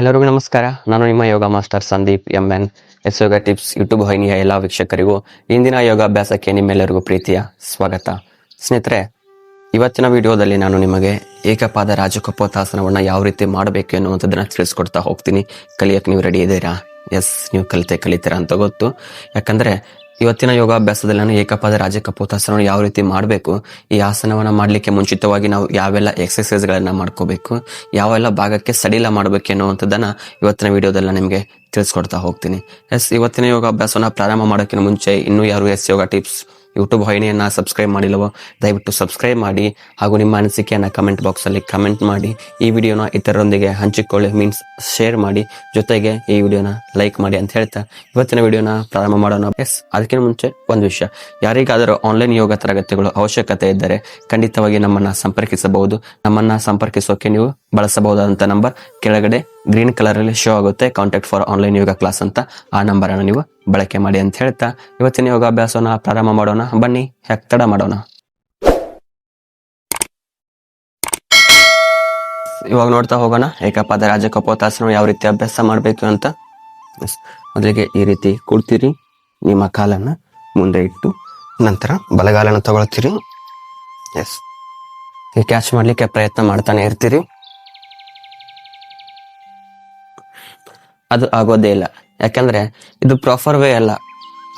ಎಲ್ಲರಿಗೂ ನಮಸ್ಕಾರ. ನಾನು ನಿಮ್ಮ yoga master Sandeep M N S yoga tips YouTube ವಾಹಿನಿಯ ಎಲ್ಲ ವೀಕ್ಷಕರಿಗೂ ಇಂದಿನ ಯೋಗಾಭ್ಯಾಸಕ್ಕೆ ನಿಮ್ಮೆಲ್ಲರಿಗೂ ಪ್ರೀತಿಯ ಸ್ವಾಗತ. ಸ್ನೇಹಿತರೆ, ಇವತ್ತಿನ ವಿಡಿಯೋದಲ್ಲಿ ನಾನು ನಿಮಗೆ ಏಕಪಾದ ರಾಜಕಪೋತಾಸನವನ್ನು ಯಾವ ರೀತಿ ಮಾಡಬೇಕು ಎನ್ನುವಂಥದ್ದನ್ನು ತಿಳಿಸ್ಕೊಡ್ತಾ ಹೋಗ್ತೀನಿ. ಕಲಿಯಕ್ಕೆ ನೀವು ರೆಡಿ ಇದ್ದೀರಾ? ಎಸ್ ನೀವು ಕಲಿತೆ ಕಲಿತೀರಾ ಅಂತ ಗೊತ್ತು. ಯಾಕಂದ್ರೆ ಇವತ್ತಿನ ಯೋಗಾಭ್ಯಾಸದಲ್ಲಿ ನಾನು ಏಕಪಾದ ರಾಜಕಪೋತಾಸನವನ್ನು ಯಾವ ರೀತಿ ಮಾಡಬೇಕು, ಈ ಆಸನವನ್ನು ಮಾಡಲಿಕ್ಕೆ ಮುಂಚಿತವಾಗಿ ನಾವು ಯಾವೆಲ್ಲ ಎಕ್ಸಸೈಸ್ಗಳನ್ನು ಮಾಡ್ಕೋಬೇಕು, ಯಾವೆಲ್ಲ ಭಾಗಕ್ಕೆ ಸಡಿಲ ಮಾಡಬೇಕು ಎನ್ನುವಂಥದ್ದನ್ನು ಇವತ್ತಿನ ವಿಡಿಯೋದಲ್ಲಿ ನಿಮಗೆ ತಿಳಿಸ್ಕೊಡ್ತಾ ಹೋಗ್ತೀನಿ. ಎಸ್, ಇವತ್ತಿನ ಯೋಗಾಭ್ಯಾಸವನ್ನು ಪ್ರಾರಂಭ ಮಾಡೋಕ್ಕಿಂತ ಮುಂಚೆ ಇನ್ನೂ ಯಾರು ಎಸ್ ಯೋಗ ಟಿಪ್ಸ್ ಯೂಟ್ಯೂಬ್ ವಾಹಿನಿಯನ್ನು ಸಬ್ಸ್ಕ್ರೈಬ್ ಮಾಡಿಲ್ಲವೋ, ದಯವಿಟ್ಟು ಸಬ್ಸ್ಕ್ರೈಬ್ ಮಾಡಿ ಹಾಗೂ ನಿಮ್ಮ ಅನಿಸಿಕೆಯನ್ನ ಕಮೆಂಟ್ ಬಾಕ್ಸ್ ಅಲ್ಲಿ ಕಮೆಂಟ್ ಮಾಡಿ. ಈ ವಿಡಿಯೋನ ಇತರರೊಂದಿಗೆ ಹಂಚಿಕೊಳ್ಳಿ ಮೀನ್ಸ್ ಶೇರ್ ಮಾಡಿ. ಜೊತೆಗೆ ಈ ವಿಡಿಯೋನ ಲೈಕ್ ಮಾಡಿ ಅಂತ ಹೇಳ್ತಾ ಇವತ್ತಿನ ವಿಡಿಯೋನ ಪ್ರಾರಂಭ ಮಾಡೋಣ. ಎಸ್ ಅದಕ್ಕಿಂತ ಮುಂಚೆ ಒಂದು ವಿಷಯ. ಯಾರಿಗಾದರೂ ಆನ್ಲೈನ್ ಯೋಗ ತರಗತಿಗಳು ಅವಶ್ಯಕತೆ ಇದ್ದರೆ ಖಂಡಿತವಾಗಿ ನಮ್ಮನ್ನ ಸಂಪರ್ಕಿಸಬಹುದು. ನಮ್ಮನ್ನ ಸಂಪರ್ಕಿಸೋಕೆ ನೀವು ಬಳಸಬಹುದಾದಂತ ನಂಬರ್ ಕೆಳಗಡೆ ಗ್ರೀನ್ ಕಲರ್ ಅಲ್ಲಿ ಶೋ ಆಗುತ್ತೆ. Contact for online yoga class ಅಂತ ಆ ನಂಬರ್ ಅನ್ನು ನೀವು ಬಳಕೆ ಮಾಡಿ ಅಂತ ಹೇಳ್ತಾ ಇವತ್ತಿನ ಯೋಗಾಭ್ಯಾಸವನ್ನ ಪ್ರಾರಂಭ ಮಾಡೋಣ. ಬನ್ನಿ, ಯಾಕೆ ತಡ ಮಾಡೋಣ? ಇವಾಗ ನೋಡ್ತಾ ಹೋಗೋಣ. ಏಕಪಾದ ರಾಜ ಕಪೋತಾಸನ ಯಾವ ರೀತಿ ಅಭ್ಯಾಸ ಮಾಡಬೇಕು ಅಂತ. ಮೊದಲಿಗೆ ಈ ರೀತಿ ಕೂಡ್ತೀರಿ. ನಿಮ್ಮ ಕಾಲನ್ನ ಮುಂದೆ ಇಟ್ಟು ನಂತರ ಬಲಗಾಲನ್ನು ತಗೊಳ್ತೀರಿ. ಎಸ್ ಕ್ಯಾಚ್ ಮಾಡ್ಲಿಕ್ಕೆ ಪ್ರಯತ್ನ ಮಾಡ್ತಾನೆ ಇರ್ತೀರಿ. ಅದು ಆಗೋದೇ ಇಲ್ಲ. ಯಾಕಂದ್ರೆ ಇದು ಪ್ರಾಪರ್ ವೇ ಅಲ್ಲ.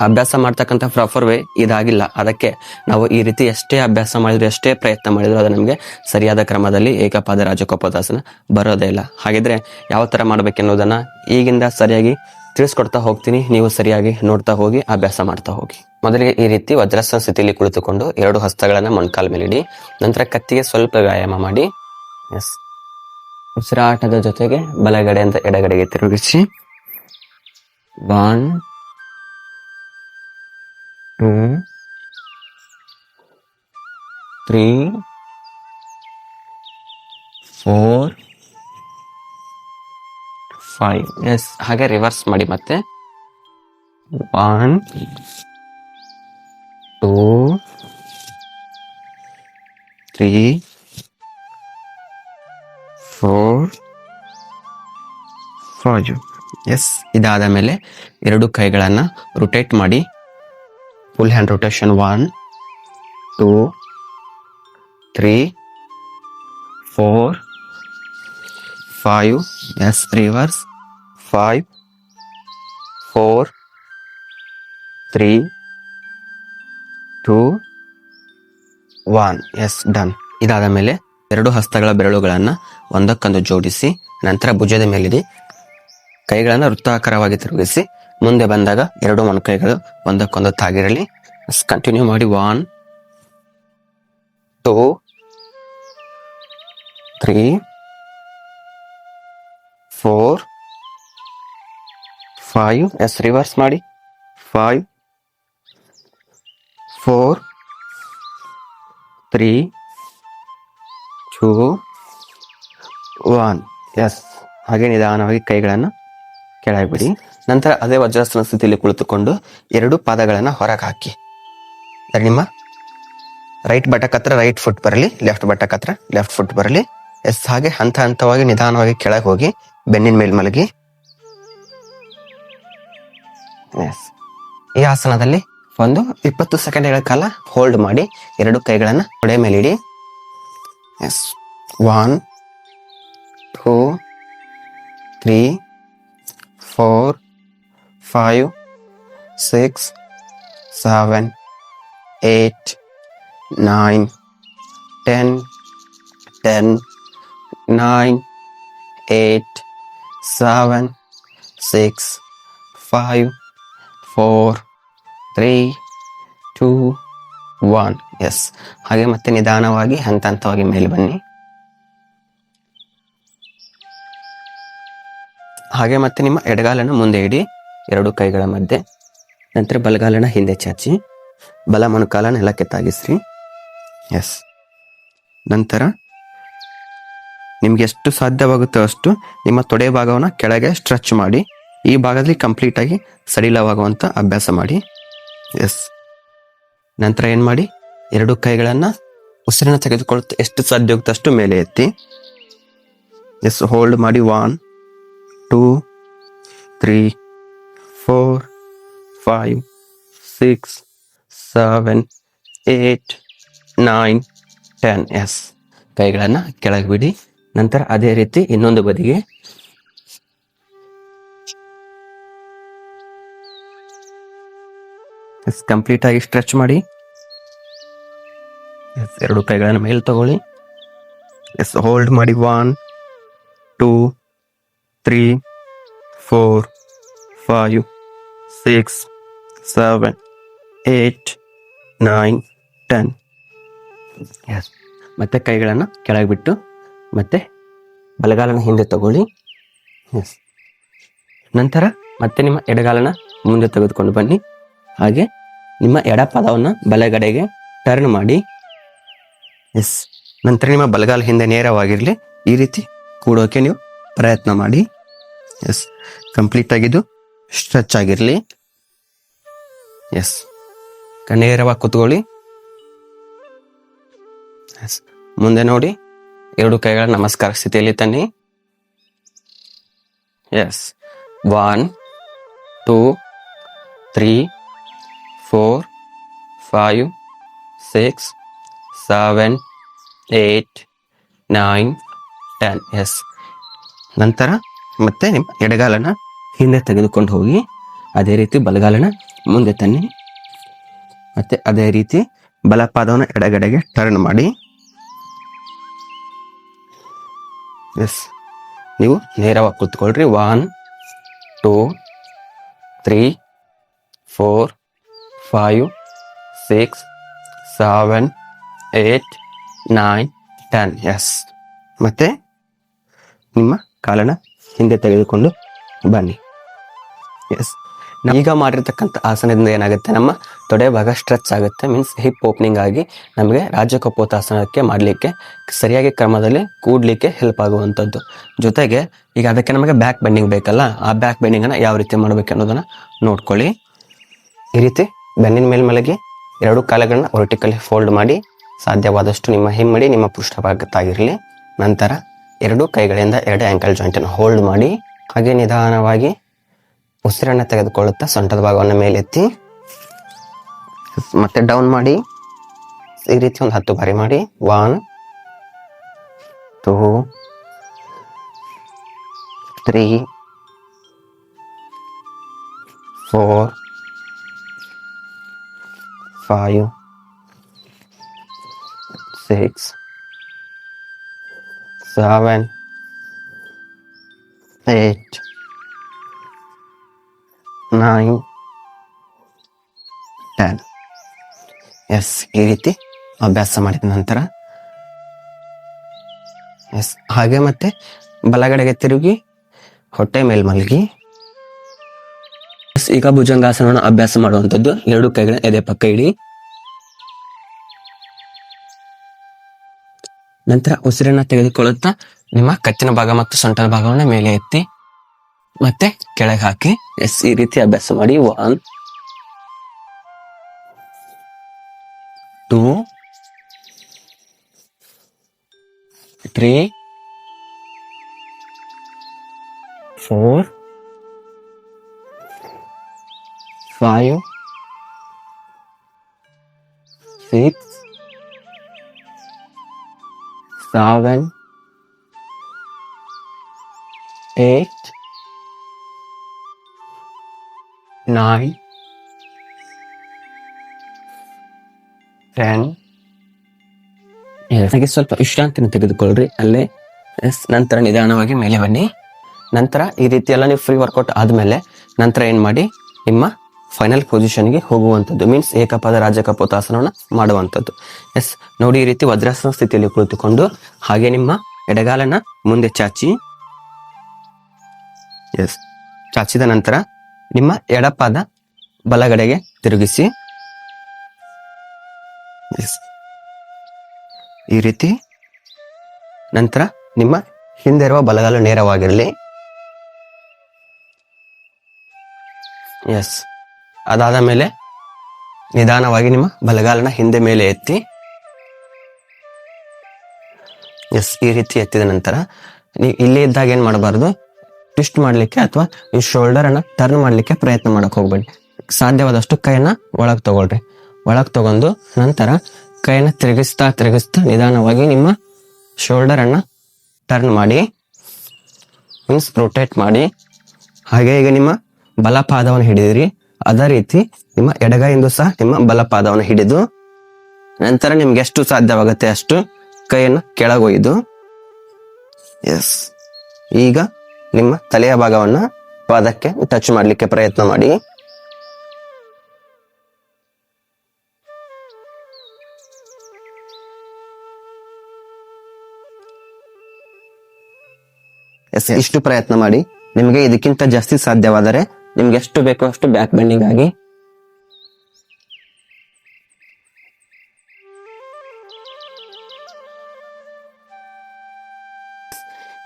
ಅಭ್ಯಾಸ ಮಾಡ್ತಕ್ಕಂಥ ಪ್ರಾಪರ್ ವೇ ಇದಾಗಿಲ್ಲ. ಅದಕ್ಕೆ ನಾವು ಈ ರೀತಿ ಎಷ್ಟೇ ಅಭ್ಯಾಸ ಮಾಡಿದ್ರು, ಎಷ್ಟೇ ಪ್ರಯತ್ನ ಮಾಡಿದ್ರು, ಅದು ನಮಗೆ ಸರಿಯಾದ ಕ್ರಮದಲ್ಲಿ ಏಕಪಾದ ರಾಜಕೋಪದಾಸನ ಬರೋದೇ ಇಲ್ಲ. ಹಾಗಿದ್ರೆ ಯಾವ ತರ ಮಾಡ್ಬೇಕೆನ್ನೋದನ್ನ ಈಗಿಂದ ಸರಿಯಾಗಿ ತಿಳಿಸ್ಕೊಡ್ತಾ ಹೋಗ್ತೀನಿ. ನೀವು ಸರಿಯಾಗಿ ನೋಡ್ತಾ ಹೋಗಿ, ಅಭ್ಯಾಸ ಮಾಡ್ತಾ ಹೋಗಿ. ಮೊದಲಿಗೆ ಈ ರೀತಿ ವಜ್ರಾಸನ ಸ್ಥಿತಿಯಲ್ಲಿ ಕುಳಿತುಕೊಂಡು ಎರಡು ಹಸ್ತಗಳನ್ನು ಮೊಣಕಾಲ್ ಮೇಲೆ ಇಡಿ ನಂತರ ಕತ್ತಿಗೆ ಸ್ವಲ್ಪ ವ್ಯಾಯಾಮ ಮಾಡಿ. ಎಸ್ ಉಸಿರಾಟದ ಜೊತೆಗೆ ಬಲಗಡೆಯಿಂದ ಎಡಗಡೆಗೆ ತಿರುಗಿಸಿ. One two three four five yes ಹಾಗೆ ರಿವರ್ಸ್ ಮಾಡಿ ಮತ್ತೆ. One two three five yes ಇದಾದ ಮೇಲೆ ಎರಡು ಕೈಗಳನ್ನು ರೊಟೇಟ್ ಮಾಡಿ. Full hand rotation one two three four five yes reverse five four three two one yes done ಇದಾದ ಮೇಲೆ ಎರಡು ಹಸ್ತಗಳ ಬೆರಳುಗಳನ್ನು ಒಂದಕ್ಕೊಂದು ಜೋಡಿಸಿ, ನಂತರ ಭುಜದ ಮೇಲಿಡಿ ಕೈಗಳನ್ನು ವೃತ್ತಾಕಾರವಾಗಿ ತಿರುಗಿಸಿ ಮುಂದೆ ಬಂದಾಗ ಎರಡು ಮೊಣಕೈಗಳು ಒಂದಕ್ಕೊಂದು ತಾಗಿರಲಿ. ಕಂಟಿನ್ಯೂ ಮಾಡಿ. One two three four five yes reverse ಮಾಡಿ. Five four three two one yes ಹಾಗೆ ನಿಧಾನವಾಗಿ ಕೈಗಳನ್ನು ಕೆಳಗೆ ಬಿಡಿ ನಂತರ ಅದೇ ವಜ್ರಾಸನ ಸ್ಥಿತಿಯಲ್ಲಿ ಕುಳಿತುಕೊಂಡು ಎರಡು ಪಾದಗಳನ್ನು ಹೊರಗೆ ಹಾಕಿ. ನಿಮ್ಮ? ರೈಟ್ ಬಟಕ್ ಹತ್ರ ರೈಟ್ ಫುಟ್ ಬರಲಿ ಲೆಫ್ಟ್ ಬಟಕ್ ಹತ್ರ ಲೆಫ್ಟ್ ಫುಟ್ ಬರಲಿ. ಎಸ್ ಹಾಗೆ ಹಂತ ಹಂತವಾಗಿ ನಿಧಾನವಾಗಿ ಕೆಳಗೆ ಹೋಗಿ, ಬೆನ್ನಿನ ಮೇಲೆ ಮಲಗಿ. ಎಸ್ ಈ ಆಸನದಲ್ಲಿ ಒಂದು ಇಪ್ಪತ್ತು ಸೆಕೆಂಡ್ಗಳ ಕಾಲ ಹೋಲ್ಡ್ ಮಾಡಿ, ಎರಡು ಕೈಗಳನ್ನು ತೊಡೆ ಮೇಲೆ ಇಡಿ. Yes one two three four five six seven eight nine ten ten nine eight seven six five four three two one yes ಹಾಗೆ ಮತ್ತೆ ನಿಧಾನವಾಗಿ ಹಂತ ಹಂತವಾಗಿ ಮೇಲೆ ಬನ್ನಿ. ಹಾಗೆ ಮತ್ತೆ ನಿಮ್ಮ ಎಡಗಾಲನ್ನು ಮುಂದೆ ಇಡಿ. ಎರಡು ಕೈಗಳ ಮಧ್ಯೆ. ನಂತರ ಬಲಗಾಲನ ಹಿಂದೆ ಚಾಚಿ. ಬಲ ಮೊಣಕಾಲ ನೆಲಕ್ಕೆ ತಾಗಿಸ್ರಿ. ಎಸ್ ನಂತರ ನಿಮ್ಗೆ ಎಷ್ಟು ಸಾಧ್ಯವಾಗುತ್ತೋ ಅಷ್ಟು ನಿಮ್ಮ ತೊಡೆ ಭಾಗವನ್ನು ಕೆಳಗೆ ಸ್ಟ್ರೆಚ್ ಮಾಡಿ. ಈ ಭಾಗದಲ್ಲಿ ಕಂಪ್ಲೀಟ್ ಆಗಿ ಸಡಿಲವಾಗುವಂತ ಅಭ್ಯಾಸ ಮಾಡಿ. ಎಸ್ ನಂತರ ಏನು ಮಾಡಿ? ಎರಡು ಕೈಗಳನ್ನ ಉಸಿರನ್ನು ತೆಗೆದುಕೊಳ್ಳುತ್ತೆ ಎಷ್ಟು ಸಾಧ್ಯ ಹೋಗುತ್ತೆ ಅಷ್ಟು ಮೇಲೆ ಎತ್ತಿ. ಎಸ್ ಹೋಲ್ಡ್ ಮಾಡಿ one two, three, four, five, six, seven, eight, nine, ten. Yes. ಕೈಗಳನ್ನು ಕೆಳಗೆ ಬಿಡಿ. ನಂತರ ಅದೇ ರೀತಿ ಇನ್ನೊಂದು ಬದಿಗೆ. ಎಸ್, ಕಂಪ್ಲೀಟ್ ಆಗಿ ಸ್ಟ್ರೆಚ್ ಮಾಡಿ. ಎಸ್, ಎರಡು ಕೈಗಳನ್ನು ಮೇಲೆ ತಗೊಳ್ಳಿ. ಎಸ್, ಹೋಲ್ಡ್ ಮಾಡಿ. One, two three four five six seven eight nine ten. Yes ಮತ್ತೆ ಕೈಗಳನ್ನು ಕೆಳಗೆ ಬಿಟ್ಟು ಮತ್ತೆ ಬಲಗಾಲನ ಹಿಂದೆ ತಗೊಳ್ಳಿ. ಎಸ್ ನಂತರ ಮತ್ತೆ ನಿಮ್ಮ ಎಡಗಾಲನ ಮುಂದೆ ತೆಗೆದುಕೊಂಡು ಬನ್ನಿ. ಹಾಗೆ ನಿಮ್ಮ ಎಡ ಪಾದವನ್ನು ಬಲಗಡೆಗೆ ಟರ್ನ್ ಮಾಡಿ. ಎಸ್ ನಂತರ ನಿಮ್ಮ ಬಲಗಾಲ ಹಿಂದೆ ನೇರವಾಗಿರಲಿ. ಈ ರೀತಿ ಕೂಡೋಕೆ ನೀವು ಪ್ರಯತ್ನ ಮಾಡಿ. ಎಸ್ ಕಂಪ್ಲೀಟ್ ಆಗಿದ್ದು? ಸ್ಟ್ರೆಚ್ ಆಗಿರಲಿ. ಎಸ್ ಕಣ್ಣೇರವಾಗಿ ಕೂತ್ಕೊಳ್ಳಿ. ಎಸ್ ಮುಂದೆ ನೋಡಿ. ಎರಡು ಕೈಗಳ ನಮಸ್ಕಾರ ಸ್ಥಿತಿಯಲ್ಲಿ ತನ್ನಿ. Yes one two three four five six seven eight nine ten yes ನಂತರ? ಮತ್ತೆ ನಿಮ್ಮ ಎಡಗಾಲನ ಹಿಂದೆ ತೆಗೆದುಕೊಂಡು ಹೋಗಿ, ಅದೇ ರೀತಿ ಬಲಗಾಲನ ಮುಂದೆ ತನ್ನಿ. ಮತ್ತೆ ಅದೇ ರೀತಿ ಬಲಪಾದವನ್ನು ಎಡಗಡೆಗೆ ಟರ್ನ್ ಮಾಡಿ. ಎಸ್ ನೀವು ನೇರವಾಗಿ ಕೂತ್ಕೊಳ್ರಿ. One two three four five six seven eight nine ten yes ಮತ್ತೆ ನಿಮ್ಮ ಕಾಲನ ಹಿಂದೆ ತೆಗೆದುಕೊಂಡು ಬನ್ನಿ. ಎಸ್ ಈಗ ಮಾಡಿರ್ತಕ್ಕಂಥ ಆಸನದಿಂದ ಏನಾಗುತ್ತೆ? ನಮ್ಮ ತೊಡೆ ಭಾಗ ಸ್ಟ್ರೆಚ್ ಆಗುತ್ತೆ. ಮೀನ್ಸ್ ಹಿಪ್ ಓಪನಿಂಗ್ ಆಗಿ ನಮಗೆ ರಾಜಕಪೋತಾಸನಕ್ಕೆ ಮಾಡಲಿಕ್ಕೆ, ಸರಿಯಾಗಿ ಕ್ರಮದಲ್ಲಿ ಕೂಡ್ಲಿಕ್ಕೆ ಹೆಲ್ಪ್ ಆಗುವಂಥದ್ದು. ಜೊತೆಗೆ ಈಗ ಅದಕ್ಕೆ ನಮಗೆ ಬ್ಯಾಕ್ ಬೆಂಡಿಂಗ್ ಬೇಕಲ್ಲ? ಆ ಬ್ಯಾಕ್ ಬೆಂಡಿಂಗನ್ನು ಯಾವ ರೀತಿ ಮಾಡಬೇಕು ಅನ್ನೋದನ್ನ ನೋಡ್ಕೊಳ್ಳಿ. ಈ ರೀತಿ ಬೆನ್ನಿನ ಮೇಲೆ ಮಲಗಿ ಎರಡು ಕಾಲುಗಳನ್ನ ವರ್ಟಿಕಲಿ ಫೋಲ್ಡ್ ಮಾಡಿ ಸಾಧ್ಯವಾದಷ್ಟು ನಿಮ್ಮ ಹಿಮ್ಮಡಿ, ನಿಮ್ಮ ಪೃಷ್ಠಭಾಗ ತಾಗಿರಲಿ. ನಂತರ ಎರಡು ಕೈಗಳಿಂದ ಎರಡು ಆಂಕಲ್ ಜಾಯಿಂಟನ್ನು ಹೋಲ್ಡ್ ಮಾಡಿ, ಹಾಗೆ ನಿಧಾನವಾಗಿ ಉಸಿರನ್ನು ತೆಗೆದುಕೊಳ್ಳುತ್ತಾ ಸೊಂಟದ ಭಾಗವನ್ನು ಮೇಲೆತ್ತಿ, ಮತ್ತೆ ಡೌನ್ ಮಾಡಿ, ಈ ರೀತಿ ಒಂದು ಹತ್ತು ಬಾರಿ ಮಾಡಿ. One two three four five six seven eight, nine ten yes ಈ ರೀತಿ ಅಭ್ಯಾಸ ಮಾಡಿದ ನಂತರ ಎಸ್ ಹಾಗೆ ಮತ್ತೆ ಬಲಗಡೆಗೆ ತಿರುಗಿ ಹೊಟ್ಟೆ ಮೇಲೆ ಮಲಗಿ. ಈಗ ಭುಜಂಗಾಸನವನ್ನು ಅಭ್ಯಾಸ ಮಾಡುವಂಥದ್ದು. ಎರಡು ಕೈಗಳ ಎದೆ ಪಕ್ಕ ಇಡಿ. ನಂತರ ಉಸಿರನ್ನ ತೆಗೆದುಕೊಳ್ಳುತ್ತಾ ನಿಮ್ಮ ಕತ್ತಿನ ಭಾಗ ಮತ್ತು ಸೊಂಟದ ಭಾಗವನ್ನು ಮೇಲೆ ಎತ್ತಿ ಮತ್ತೆ ಕೆಳಗೆ ಹಾಕಿ. ಎಸ್, ಈ ರೀತಿ ಅಭ್ಯಾಸ ಮಾಡಿ. One two three four five six seven, eight, nine, ten. ಹಾಗೆ ಸ್ವಲ್ಪ ವಿಶ್ರಾಂತಿನ ತೆಗೆದುಕೊಳ್ಳ್ರಿ. ಅಲ್ಲೇ ನಂತರ ನಿಧಾನವಾಗಿ ಮೇಲೆ ಬನ್ನಿ. ನಂತರ ಈ ರೀತಿ ನೀವು ಫ್ರೀ ವರ್ಕೌಟ್ ಆದಮೇಲೆ ನಂತರ ಏನು ಮಾಡಿ ನಿಮ್ಮ ಫೈನಲ್ ಪೊಸಿಷನ್ಗೆ ಹೋಗುವಂಥದ್ದು. ಮೀನ್ಸ್ ಏಕಪದ ರಾಜಕಪೋತಾಸನವನ್ನು ಮಾಡುವಂಥದ್ದು. ಎಸ್ ನೋಡಿ ಈ ರೀತಿ ವಜ್ರಾಸನ ಸ್ಥಿತಿಯಲ್ಲಿ ಕುಳಿತುಕೊಂಡು ಹಾಗೆ ನಿಮ್ಮ ಎಡಗಾಲನ ಮುಂದೆ ಚಾಚಿ. ಎಸ್ ಚಾಚಿದ ನಂತರ ನಿಮ್ಮ ಎಡಪಾದ ಬಲಗಡೆಗೆ ತಿರುಗಿಸಿ. ಎಸ್ ಈ ರೀತಿ. ನಂತರ ನಿಮ್ಮ ಹಿಂದೆ ಇರುವ ಬಲಗಾಲು ನೇರವಾಗಿರಲಿ. ಎಸ್ ಅದಾದ ಮೇಲೆ ನಿಧಾನವಾಗಿ ನಿಮ್ಮ ಬಲಗಾಲನ ಹಿಂದೆ ಮೇಲೆ ಎತ್ತಿ. ಎಸ್ ಈ ರೀತಿ ಎತ್ತಿದ ನಂತರ ನೀವು ಇಲ್ಲೇ ಇದ್ದಾಗ ಏನು ಮಾಡಬಾರ್ದು? ಟ್ವಿಸ್ಟ್ ಮಾಡಲಿಕ್ಕೆ ಅಥವಾ ಈ ಶೋಲ್ಡರ್ ಅನ್ನ ಟರ್ನ್ ಮಾಡಲಿಕ್ಕೆ ಪ್ರಯತ್ನ ಮಾಡೋಕೆ ಹೋಗ್ಬೇಡಿ. ಸಾಧ್ಯವಾದಷ್ಟು ಕೈಯನ್ನ ಒಳಗೆ ತಗೊಳ್ರಿ. ಒಳಗೆ ತಗೊಂಡು ನಂತರ ಕೈಯನ್ನ ತಿರುಗಿಸ್ತಾ ತಿರುಗಿಸ್ತಾ ನಿಧಾನವಾಗಿ ನಿಮ್ಮ ಶೋಲ್ಡರ್ ಅನ್ನ ಟರ್ನ್ ಮಾಡಿ ಮೀನ್ಸ್ ರೊಟೇಟ್ ಮಾಡಿ. ಹಾಗೆ ಈಗ ನಿಮ್ಮ ಬಲಪಾದವನ್ನು ಹಿಡಿದಿರಿ. ಅದೇ ರೀತಿ ನಿಮ್ಮ ಎಡಗೈಯಿಂದ ಸಹ ನಿಮ್ಮ ಬಲಪಾದವನ್ನು ಹಿಡಿದು ನಂತರ ನಿಮ್ಗೆ ಎಷ್ಟು ಸಾಧ್ಯವಾಗುತ್ತೆ ಅಷ್ಟು ಕೈಯನ್ನು ಕೆಳಗೊಯ್ದು. ಎಸ್ ಈಗ ನಿಮ್ಮ ತಲೆಯ ಭಾಗವನ್ನು ಪಾದಕ್ಕೆ ಟಚ್ ಮಾಡಲಿಕ್ಕೆ ಪ್ರಯತ್ನ ಮಾಡಿ. ಎಸ್ ಇಷ್ಟು ಪ್ರಯತ್ನ ಮಾಡಿ. ನಿಮಗೆ ಇದಕ್ಕಿಂತ ಜಾಸ್ತಿ ಸಾಧ್ಯವಾದರೆ ನಿಮ್ಗೆ ಎಷ್ಟು ಬೇಕೋ ಅಷ್ಟು ಬ್ಯಾಕ್ ಬೆಂಡಿಂಗ್ ಆಗಿ.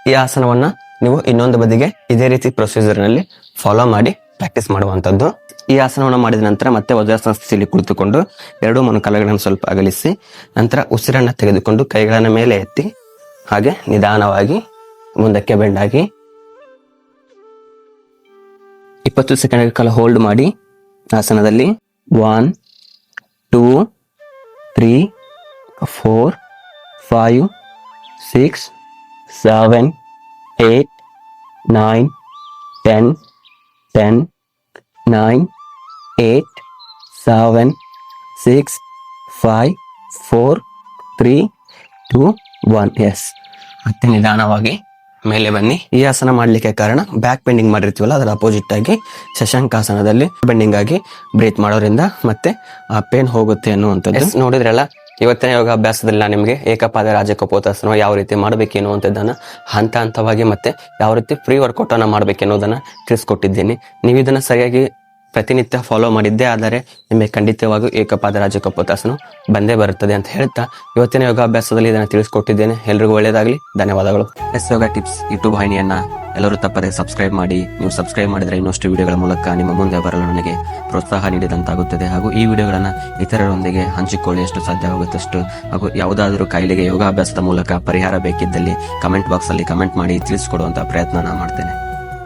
ಈ ಆಸನವನ್ನ ನೀವು ಇನ್ನೊಂದು ಬದಿಗೆ ಇದೇ ರೀತಿ ಪ್ರೊಸೀಜರ್ನಲ್ಲಿ ಫಾಲೋ ಮಾಡಿ ಪ್ರಾಕ್ಟೀಸ್ ಮಾಡುವಂತದ್ದು ಈ ಆಸನವನ್ನು ಮಾಡಿದ ನಂತರ ಮತ್ತೆ ವಜ್ರಾಸನ ಸ್ಥಿತಿಯಲ್ಲಿ ಕುಳಿತುಕೊಂಡು ಎರಡು ಮೊಣಕಾಲುಗಳನ್ನು ಸ್ವಲ್ಪ ಅಗಲಿಸಿ, ನಂತರ ಉಸಿರನ್ನು ತೆಗೆದುಕೊಂಡು ಕೈಗಳನ್ನು ಮೇಲೆ ಎತ್ತಿ, ಹಾಗೆ ನಿಧಾನವಾಗಿ ಮುಂದಕ್ಕೆ ಬೆಂಡಾಗಿ ಇಪ್ಪತ್ತು ಸೆಕೆಂಡ್ ಕಾಲ ಹೋಲ್ಡ್ ಮಾಡಿ ಆಸನದಲ್ಲಿ one two three four five six seven eight nine ten ten nine eight seven six five four three two one yes ಮತ್ತೆ ನಿಧಾನವಾಗಿ. ಮೇಲೆ ಬನ್ನಿ. ಈ ಆಸನ ಮಾಡ್ಲಿಕ್ಕೆ ಕಾರಣ ಬ್ಯಾಕ್ ಬೆಂಡಿಂಗ್ ಮಾಡಿರ್ತೀವಲ್ಲ ಅದರ ಅಪೋಸಿಟ್ ಆಗಿ ಶಶಾಂಕಾಸನದಲ್ಲಿ ಬೆಂಡಿಂಗ್ ಆಗಿ ಬ್ರೀತ್ ಮಾಡೋದ್ರಿಂದ ಮತ್ತೆ ಆ ಪೇನ್ ಹೋಗುತ್ತೆ ಅನ್ನುವಂಥದ್ದು. ನೋಡಿದ್ರಲ್ಲ ಇವತ್ತಿನ ಯೋಗ ಅಭ್ಯಾಸದಲ್ಲಿ ನಾನು ನಿಮಗೆ ಏಕಪಾದ ರಾಜಕಪೋತಾಸನ ಯಾವ ರೀತಿ ಮಾಡಬೇಕು ಎನ್ನುವಂಥದ್ದನ್ನು ಹಂತ ಹಂತವಾಗಿ ಮತ್ತೆ ಯಾವ ರೀತಿ ಫ್ರೀ ವರ್ಕೌಟನ್ನು ಅನ್ನ ಮಾಡಬೇಕು ಎನ್ನುವುದನ್ನು ತಿಳಿಸ್ಕೊಟ್ಟಿದ್ದೀನಿ. ನೀವು ಇದನ್ನು ಸರಿಯಾಗಿ ಪ್ರತಿನಿತ್ಯ ಫಾಲೋ ಮಾಡಿದ್ದೇ ಆದರೆ ನಿಮಗೆ ಖಂಡಿತವಾಗಿಯೂ ಏಕಪಾದ ರಾಜಕಪೋತಾಸನ ಬಂದೇ ಬರುತ್ತದೆ ಅಂತ ಹೇಳ್ತಾ ಇವತ್ತಿನ ಯೋಗಾಭ್ಯಾಸದಲ್ಲಿ ಇದನ್ನು ತಿಳಿಸ್ಕೊಟ್ಟಿದ್ದೇನೆ. ಎಲ್ರಿಗೂ ಒಳ್ಳೆಯದಾಗಲಿ. ಧನ್ಯವಾದಗಳು. ಎಸ್ ಯೋಗ ಟಿಪ್ಸ್ ಯೂಟ್ಯೂಬ್ ವಾಹಿನಿಯನ್ನು ಎಲ್ಲರೂ ತಪ್ಪದೆ ಸಬ್ಸ್ಕ್ರೈಬ್ ಮಾಡಿ. ನೀವು ಸಬ್ಸ್ಕ್ರೈಬ್ ಮಾಡಿದರೆ ಇನ್ನಷ್ಟು ವಿಡಿಯೋಗಳ ಮೂಲಕ ನಿಮ್ಮ ಮುಂದೆ ಬರಲು ನನಗೆ ಪ್ರೋತ್ಸಾಹ ನೀಡಿದಂತಾಗುತ್ತದೆ. ಹಾಗೂ ಈ ವಿಡಿಯೋಗಳನ್ನು ಇತರರೊಂದಿಗೆ ಹಂಚಿಕೊಳ್ಳಿ. ಎಷ್ಟು ಸಾಧ್ಯವಾಗುತ್ತಷ್ಟು ಹಾಗೂ ಯಾವುದಾದರೂ ಕಾಯಿಲೆಗೆ ಯೋಗಾಭ್ಯಾಸದ ಮೂಲಕ ಪರಿಹಾರ ಬೇಕಿದ್ದಲ್ಲಿ ಕಮೆಂಟ್ ಬಾಕ್ಸಲ್ಲಿ ಕಮೆಂಟ್ ಮಾಡಿ ತಿಳಿಸಿಕೊಡುವಂಥ ಪ್ರಯತ್ನ ನಾನು ಮಾಡ್ತೇನೆ.